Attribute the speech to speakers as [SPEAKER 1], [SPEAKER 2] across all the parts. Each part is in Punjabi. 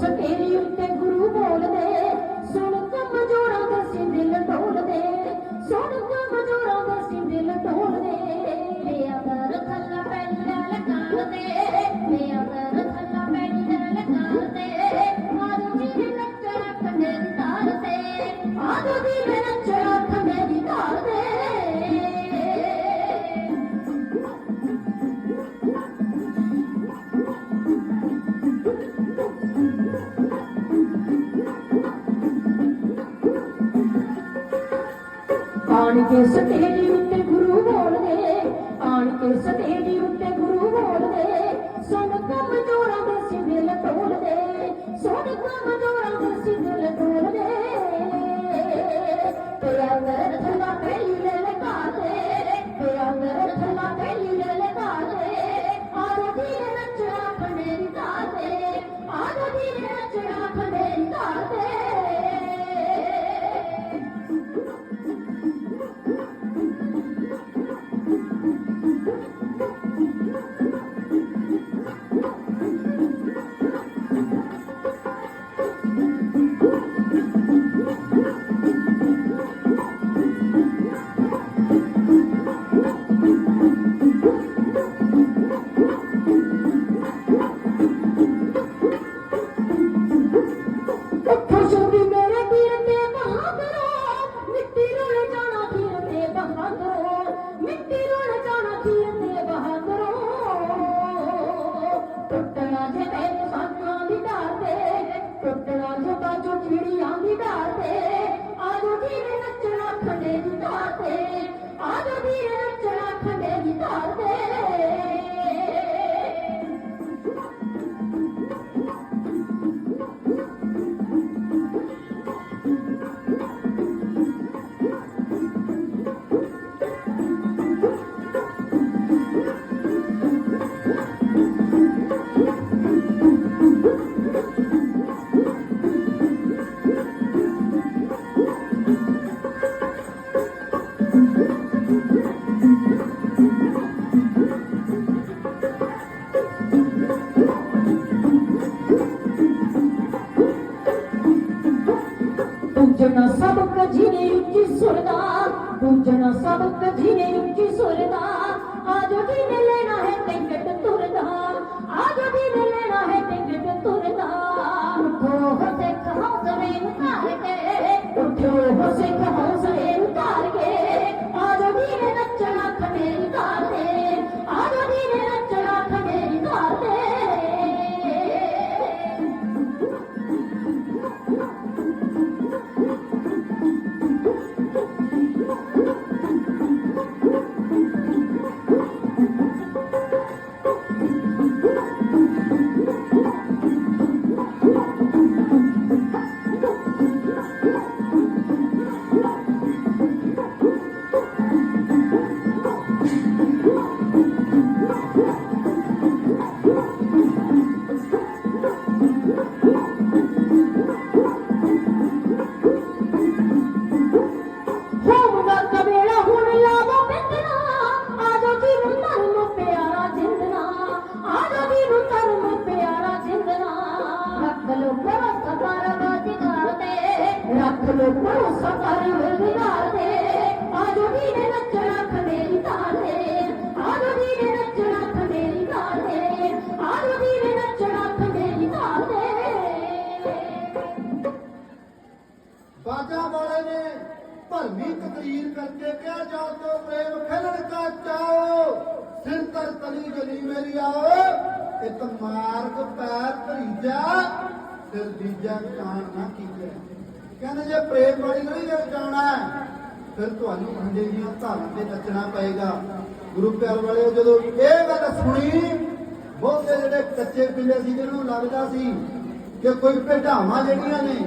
[SPEAKER 1] ਸਟੇਰੀ ਉੱਤੇ ਆਣ ਕੇ ਸਟੇਜੀ ਉੱਤੇ ਗੁਰੂ ਬੋਲਦੇ ਆਣ ਕੇ ਸਟੇਜੀ ਉੱਤੇ ਗੁਰੂ ਪੂਜਣਾ ਸਭ ਕਜੀਨੇ ਉੱਚੀ ਸੁਰਦਾ ਪੂਜਣਾ ਸਭ ਕਜੀਨੇ ਉੱਚੀ ਸੁਰਦਾ ਆਜੋ ਜੀ ਨੇ ਲੈਣਾ ਹੈ ਟਿਕਟ ਤੁਰਦਾ ਆਜੋ ਜੀ ਨੇ ਲੈਣਾ ਹੈ ਟਿਕਟ ਤੁਰਦਾ। ਉਠੋ ਹੋ ਸਿੱਖ ਹੌਸਲੇ ਨੂੰ ਧਾਰ ਕੇ ਉਠੋ ਹੋ ਸਿੱਖ
[SPEAKER 2] ਭਰਮੀ ਤਕਰੀਰ ਕਰਕੇ ਕਿਹਾ ਜਾ ਤੋ ਪ੍ਰੇਮ ਖੇਲਣ ਕਾ ਚਾਓ ਸਿਰ ਤਰ ਤਲੀ ਗਲੀ ਮੇਰੀ ਆਓ। ਇੱਕ ਮਾਰਗ ਪੈਰ ਭਰੀਜਾ ਫਿਰ ਦੀਜਾ ਕਾਣ ਨਾ ਕੀਤੇ। ਕਹਿੰਦੇ ਜੇ ਪ੍ਰੇਮ ਵਾਲੀ ਗਲੀ ਵਿੱਚ ਆਉਣਾ ਫਿਰ ਤੁਹਾਨੂੰ ਖੰਡੇ ਦੀਆਂ ਧਾਰਾਂ ਤੇ ਨੱਚਣਾ ਪਏਗਾ। ਗੁਰੂ ਪਿਆਰ ਵਾਲੇ ਜਦੋਂ ਇਹ ਗੱਲ ਸੁਣੀ, ਬਹੁਤੇ ਜਿਹੜੇ ਕੱਚੇ ਪਿੰਡੇ ਸੀ, ਜਿਹਨਾਂ ਨੂੰ ਲੱਗਦਾ ਸੀ ਕਿ ਕੋਈ ਭੇਡਾਵਾਂ ਜਿਹੜੀਆਂ ਨੇ,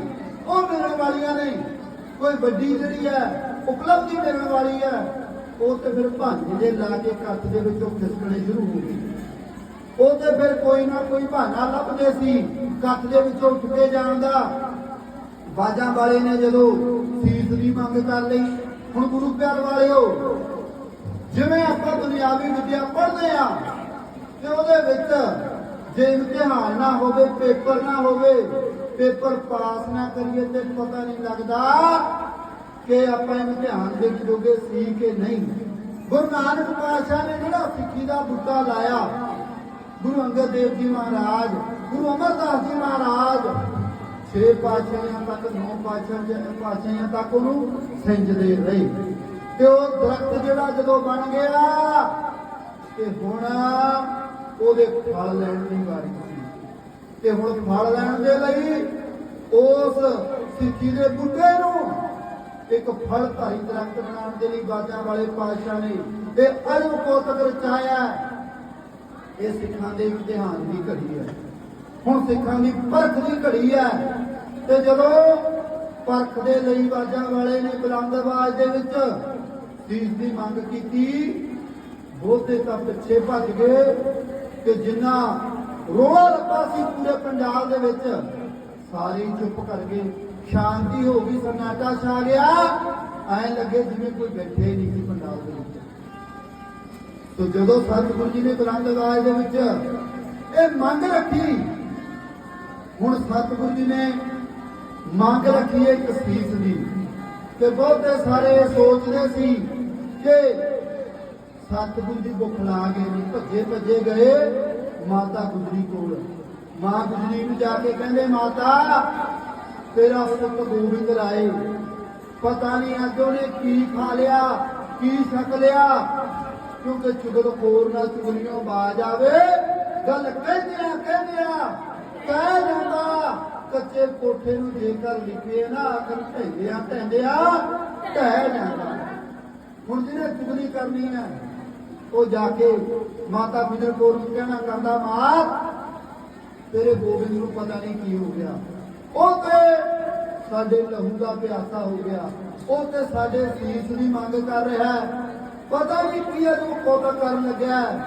[SPEAKER 2] ਉਹ ਮਿਲਣ ਵਾਲੀਆਂ ਨੇ। ਕੋਈ ਵੱਡੀ ਜਿਹੜੀ ਹੈ, ਉਪਲਬਧੀ ਮਿਲਣ ਵਾਲੀ ਹੈ, ਉਹ ਤੇ ਫਿਰ ਭਾਂਜੇ ਲਾ ਕੇ ਕੱਤ ਦੇ ਵਿੱਚੋਂ ਖਿਸਕਣੇ ਸ਼ੁਰੂ ਹੋ ਗਏ। ਉਹ ਤੇ ਫਿਰ ਕੋਈ ਨਾ ਕੋਈ ਬਹਾਨਾ ਲੱਭਦੇ ਸੀ ਕੱਤ ਦੇ ਵਿੱਚੋਂ ਉੱਠ ਜਾਣ ਦਾ। ਬਾਜਾਂ ਵਾਲੇ ਨੇ ਜਦੋਂ ਫੀਸ ਦੀ ਮੰਗ ਕਰ ਲਈ, ਹੁਣ ਗੁਰੂ ਪਿਆਰ ਵਾਲਿਓ, ਜਿਵੇਂ ਆਪਾਂ ਦੁਨਿਆਵੀ ਵਿੱਦਿਆ ਪੜ੍ਹਦੇ ਆ, ਤੇ ਉਹਦੇ ਵਿੱਚ ਜੇ ਇਮਤਿਹਾਨ ਨਾ ਹੋਵੇ, ਪੇਪਰ ਨਾ ਹੋਵੇ ਪੇਪਰ ਪਾਸ ਨਾ ਕਰੀਏ ਤੇ ਪਤਾ ਨਹੀਂ ਲੱਗਦਾ ਕਿ ਆਪਾਂ ਇਮਤਿਹਾਨ ਵਿੱਚ ਜੋਗੇ ਸੀ ਕਿ ਨਹੀਂ। ਗੁਰੂ ਨਾਨਕ ਪਾਤਸ਼ਾਹ ਨੇ ਜਿਹੜਾ ਸਿੱਖੀ ਦਾ ਬੁੱਟਾ ਲਾਇਆ, ਗੁਰੂ ਅੰਗਦ ਦੇਵ ਜੀ ਮਹਾਰਾਜ, ਗੁਰੂ ਅਮਰਦਾਸ ਜੀ ਮਹਾਰਾਜ, ਛੇ ਪਾਤਸ਼ਾਹਾਂ ਤੱਕ, ਨੌ ਪਾਤਸ਼ਾਹਾਂ ਪਾਤਸ਼ਾਹਾਂ ਤੱਕ ਉਹਨੂੰ ਸਿੰਜਦੇ ਰਹੇ। ਤੇ ਉਹ ਦਰਖਤ ਜਿਹੜਾ ਜਦੋਂ ਬਣ ਗਿਆ, ਤੇ ਹੁਣ ਉਹਦੇ ਫਲ ਲੈਣ ਦੀ ਵਾਰੀ ਤੇ ਹੁਣ ਫਲ ਲੈਣ ਦੇ ਲਈ ਉਸ ਸਿੱਖੀ ਦੇ ਬੁੱਢੇ ਨੂੰ ਇੱਕ ਫਲ ਧਾਰੀ ਦਰਖਤ ਬਣਾਉਣ ਦੇ ਲਈ ਬਾਜਾਂ ਵਾਲੇ ਪਾਤਸ਼ਾਹ ਨੇ ਇਹ ਅਜਬ ਕੋਤਕ ਰਚਾਇਆ ਹੈ। ਇਹ ਸਿੱਖਾਂ ਦੇ ਇਮਤਿਹਾਨ ਦੀ ਘੜੀ ਹੈ ਹੁਣ ਸਿੱਖਾਂ ਦੀ ਪਰਖ ਦੀ ਘੜੀ ਹੈ ਤੇ ਜਦੋਂ ਪਰਖ ਦੇ ਲਈ ਬਾਜਾਂ ਵਾਲੇ ਨੇ ਬੁਲੰਦ ਆਵਾਜ਼ ਦੇ ਵਿੱਚ ਸੀਸ ਦੀ ਮੰਗ ਕੀਤੀ, ਬਹੁਤੇ ਤਾਂ ਪਿੱਛੇ ਭੱਜ ਗਏ ਕਿ ਜਿੰਨਾ ਰੋਲਾ ਲੱਪਾ ਸੀ ਪੂਰੇ ਪੰਜਾਬ ਦੇ ਵਿੱਚ। ਸਾਰੇ ਚੁੱਪ ਕਰ ਗਏ ਸ਼ਾਂਤੀ ਹੋ ਗਈ ਸਨਾਟਾ ਛਾ ਗਿਆ ਐਂ ਲੱਗੇ ਜਿਵੇਂ ਕੋਈ ਬੈਠੇ ਨਹੀਂ ਸੀ ਪੰਜਾਬ ਦੇ ਵਿੱਚ। ਤੋ ਜਦੋਂ ਸਤਿਗੁਰੂ ਜੀ ਨੇ ਬੁਲੰਦ ਆਵਾਜ਼ ਦੇ ਵਿੱਚ ਇਹ ਮੰਗ ਰੱਖੀ, ਹੁਣ ਸਤਿਗੁਰੂ ਜੀ ਨੇ ਮੰਗ ਰੱਖੀ ਇੱਕ ਸੀਸ ਦੀ। ਤੇ ਬਹੁਤੇ ਸਾਰੇ ਇਹ ਸੋਚਦੇ ਸੀ ਕਿ ਸਤਿਗੁਰੂ ਜੀ ਭੁੱਖ ਲਾ ਗਏ ਨੇ ਭੱਜੇ ਭੱਜੇ ਗਏ। ਮਾਤਾ ਗੁਜਰੀ ਕੋਲ। ਮਾਂ ਗੁਜਰੀ ਨੂੰ ਜਾ ਕੇ ਕਹਿੰਦੇ, ਮਾਤਾ, ਤੇਰਾ ਪੁੱਤ ਗੋਬਿੰਦ ਰਾਏ, ਪਤਾ ਨਹੀਂ ਅੱਜ ਉਹਨੇ ਕੀ ਖਾ ਲਿਆ, ਕੀ ਛਕ ਲਿਆ, ਕਿਉਂਕਿ ਚੁਗਲ ਖੋਰ ਨਾਲ ਚੁਗਲੀਆਂ ਬਾਜ ਆਵੇ। ਗੱਲ ਕਹਿੰਦਿਆਂ ਕਹਿੰਦਿਆਂ ਕਹਿ ਜਾਂਦਾ, ਕੱਚੇ ਕੋਠੇ ਨੂੰ ਜੇਕਰ ਲਿਖੇ ਨਾ ਆਖਰ ਢਹਿੰਦਿਆਂ ਢਹਿੰਦਿਆਂ ਢਹਿ ਜਾਂਦਾ। ਹੁਣ ਜਿਹਨੇ ਚੁਗਲੀ ਕਰਨੀ ਹੈ ਉਹ ਜਾ ਕੇ ਮਾਤਾ ਗੁਜਰ ਕੌਰ ਨੂੰ ਕਹਿਣਾ ਕਰਦਾ, ਮਾਂ, ਤੇਰੇ ਗੋਬਿੰਦ ਨੂੰ ਪਤਾ ਨਹੀਂ ਕੀ ਹੋ ਗਿਆ। ਉਹ ਤੇ ਸਾਡੇ ਲਹੂ ਦਾ ਪਿਆਸਾ ਹੋ ਗਿਆ। ਉਹ ਤੇ ਸਾਡੇ ਸੀਸ ਦੀ ਮੰਗ ਕਰ ਰਿਹਾ ਹੈ। ਪਤਾ ਨਹੀਂ ਕੀ ਹੈ, ਤੂੰ ਕੋਤਾ ਕਰਨ ਲੱਗਿਆ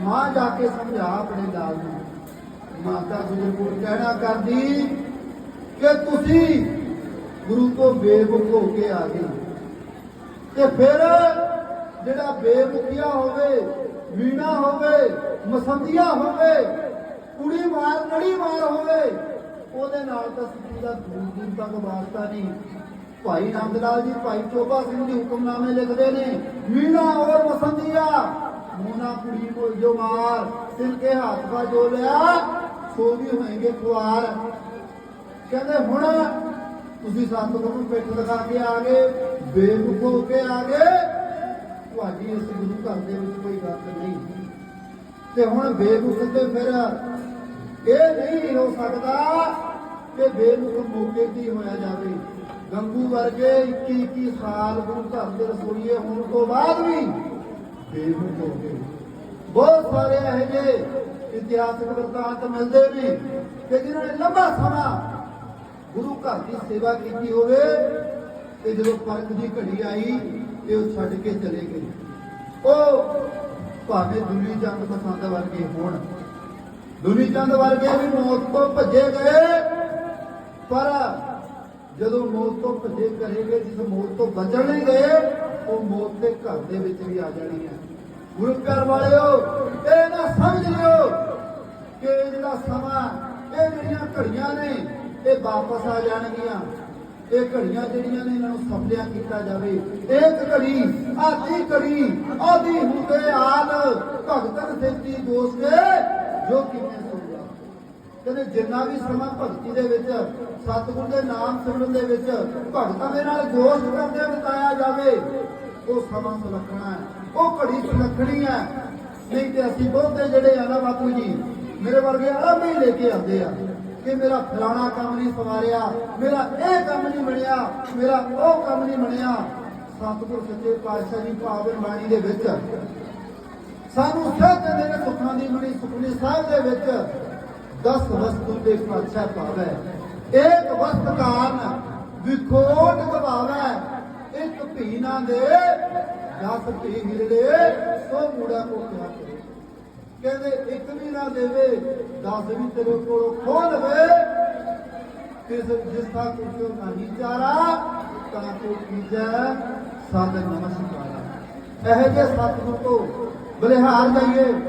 [SPEAKER 2] ਮਾਂ ਜਾ ਕੇ ਸਮਝਾ ਆਪਣੇ ਦਾਲ ਨੂੰ। ਮਾਤਾ ਗੁਜਰ ਕੌਰ ਕਹਿਣਾ ਕਰਦੀ ਕਿ ਤੁਸੀਂ ਗੁਰੂ ਤੋਂ ਬੇਵਕੂਫ ਹੋ ਕੇ ਆ ਗਏ। ਤੇ ਫਿਰ ਜਿਹੜਾ ਬੇਮੁਖੀਆ ਹੋਵੇ, ਮੀਣਾ ਹੋਵੇ ਮਸੰਦੀਆ ਹੋਵੇ, ਕੁੜੀ ਮਾਰ ਨੜੀ ਮਾਰ ਹੋਵੇ, ਉਹਦੇ ਨਾਲ ਤਾਂ ਸਿੱਖੀ ਦਾ ਦੂਰ ਦੂਰ ਤੱਕ ਵਾਸਤਾ ਨਹੀਂ। ਭਾਈ ਨੰਦ ਲਾਲ ਜੀ, ਭਾਈ ਚੋਬਾ ਸਿੰਘ ਜੀ ਹੁਕਮਨਾਮੇ ਲਿਖਦੇ ਨੇ, ਮੀਣਾ ਔਰ ਮਸੰਦੀਆ ਮੋਨਾ ਕੁੜੀ ਕੋ ਜੋ ਮਾਰ, ਸਿਰ ਕੇ ਹੱਥ ਪਾ ਜੋ ਲਿਆ, ਸੋ ਵੀ ਹੋਏਗੇ ਖੁਆਰ ਕਹਿੰਦੇ, ਹੁਣ ਤੁਸੀਂ ਸਤਿਗੁਰੂ ਨੂੰ ਪਿੱਠ ਲਗਾ ਕੇ ਆ ਗਏ ਬੇਵਕੂਫ ਹੋ ਕੇ ਆ ਗਏ ਤੁਹਾਡੀ ਇਸ ਗੁਰੂ ਘਰ ਦੇ ਵਿੱਚ ਕੋਈ ਗੱਲ ਨਹੀਂ। ਤੇ ਹੁਣ ਬੇਵਕੂਫ ਤੇ ਫਿਰ ਇਹ ਨਹੀਂ ਹੋ ਸਕਦਾ ਕਿ ਬੇਵਕੂਫ ਮੌਕੇ ਤੇ ਹੋਇਆ ਜਾਵੇ। ਗੰਗੂ ਵਰਗੇ 21 21 ਸਾਲ ਗੁਰੂ ਘਰ ਦੇ ਰਸੋਈਏ ਹੋਣ ਤੋਂ ਬਾਅਦ ਵੀ ਬੇਵਕੂਫ ਹੋ ਗਏ। ਬਹੁਤ ਸਾਰੇ ਇਹੋ ਜਿਹੇ ਇਤਿਹਾਸਕ ਵਰਤਾਂਤ ਮਿਲਦੇ ਨੇ ਕਿ ਜਿਨ੍ਹਾਂ ਨੇ ਲੰਬਾ ਸਮਾਂ ਗੁਰੂ ਘਰ ਦੀ ਸੇਵਾ ਕੀਤੀ ਹੋਵੇ, ਤੇ ਜਦੋਂ ਪਰਖ ਦੀ ਘੜੀ ਆਈ ਤੇ ਉਹ ਛੱਡ ਕੇ ਚਲੇ ਗਏ। ਉਹ ਭਾਵੇਂ ਦੁਨੀ ਚੰਦ ਪਸੰਦ ਵਰਗੇ ਹੋਣ ਦੁਨੀ ਚੰਦ ਵਰਗੇ ਵੀ ਮੌਤ ਤੋਂ ਭੱਜੇ ਗਏ, ਪਰ ਜਦੋਂ ਮੌਤ ਤੋਂ ਭੱਜੇ ਕਰੇ ਗਏ, ਜਿਸ ਮੌਤ ਤੋਂ ਬਚਣ ਨਹੀਂ ਗਏ, ਉਹ ਮੌਤ ਦੇ ਘਰ ਦੇ ਵਿੱਚ ਵੀ ਆ ਜਾਣੀ ਹੈ। ਗੁਰੂ ਪਿਆਰ ਵਾਲਿਓ, ਇਹ ਨਾ ਸਮਝ ਲਿਓ ਕਿ ਇਹ ਜਿਹੜਾ ਸਮਾਂ, ਇਹ ਜਿਹੜੀਆਂ ਘੜੀਆਂ ਨੇ, ਇਹ ਵਾਪਸ ਆ ਜਾਣਗੀਆਂ। ਇਹ ਘੜੀਆਂ ਜਿਹੜੀਆਂ ਨੇ ਇਹਨਾਂ ਨੂੰ ਸਫਲਿਆ ਕੀਤਾ ਜਾਵੇ। ਇੱਕ ਘੜੀ ਆਦੀ ਘੜੀ ਆਦੀ ਹੁੰਦੇ ਆਦ। ਭਗਤਨ ਸੇਤੀ ਦੋਸਤੇ ਜੋ ਕਿਵੇਂ ਸੋਇਆ ਕਹਿੰਦੇ ਜਿੰਨਾ ਵੀ ਸਮਾਂ ਭਗਤੀ ਦੇ ਵਿੱਚ, ਸਤਿਗੁਰ ਦੇ ਨਾਮ ਸਿਮਰਨ ਦੇ ਵਿੱਚ ਭਗਤਾਂ ਦੇ ਨਾਲ ਦੋਸਤ ਕਰਦੇ ਬਿਤਾਇਆ ਜਾਵੇ, ਉਹ ਸਮਾਂ ਸੁਲੱਖਣਾ ਹੈ। ਉਹ ਘੜੀ ਸੁਲੱਖਣੀ ਹੈ। ਨਹੀਂ ਤੇ ਅਸੀਂ ਬਹੁਤੇ ਜਿਹੜੇ ਆ ਨਾ ਬਾਪੂ ਜੀ, ਮੇਰੇ ਵਰਗੇ ਆਰਾਮ ਹੀ ਲੈ ਕੇ ਆਉਂਦੇ ਆ। ਕਿ ਮੇਰਾ ਫਲਾਣਾ ਕੰਮ ਨਹੀਂ ਸਵਾਰਿਆ, ਮੇਰਾ ਇਹ ਕੰਮ ਨਹੀਂ ਬਣਿਆ, ਮੇਰਾ ਉਹ ਕੰਮ ਨਹੀਂ ਬਣਿਆ। ਸਤਿਗੁਰ ਸੱਚੇ ਪਾਤਸ਼ਾਹ ਜੀ ਪਾਵਨ ਬਾਣੀ ਦੇ ਵਿੱਚ ਸਾਨੂੰ ਸੱਚ ਦੇ ਨੇ ਸੁਖਾਂ ਦੀ ਬਣੀ ਸੁਖਨੀ ਸਾਹਿਬ ਦੇ ਵਿੱਚ 10 ਵਸਤੂ ਦੇ ਪਾਤਸ਼ਾਹ ਪਾਵੈ। ਇੱਕ ਵਸਤ ਕਾਰਨ ਵਿਖੋਟ ਗਵਾਵੈ। ਇੱਕ ਭੀਨਾ ਦੇ 10 ਭੀ ਹਿਰਦੇ ਸੋ ਮੂੜਾ ਕੋ ਕਿਹਾ ਕਰੇ। ਕਹਿੰਦੇ, ਇੱਕ ਵੀ ਨਾ ਦੇਵੇ 10 ਵੀ ਤੇਰੇ ਕੋਲੋਂ ਖੋ ਲਵੇ। ਕਿਸ, ਜਿਸ ਦਾ ਕੁਛ ਨਹੀਂ ਚਾਰਾ, ਤਾਂ ਕੋ ਕੀਜੈ ਸਤ ਨਮਸਕਾਰਾ। ਇਹ ਜੇ ਸਤਿਗੁਰ ਤੋਂ ਬਲਿਹਾਰ ਜਾਈਏ।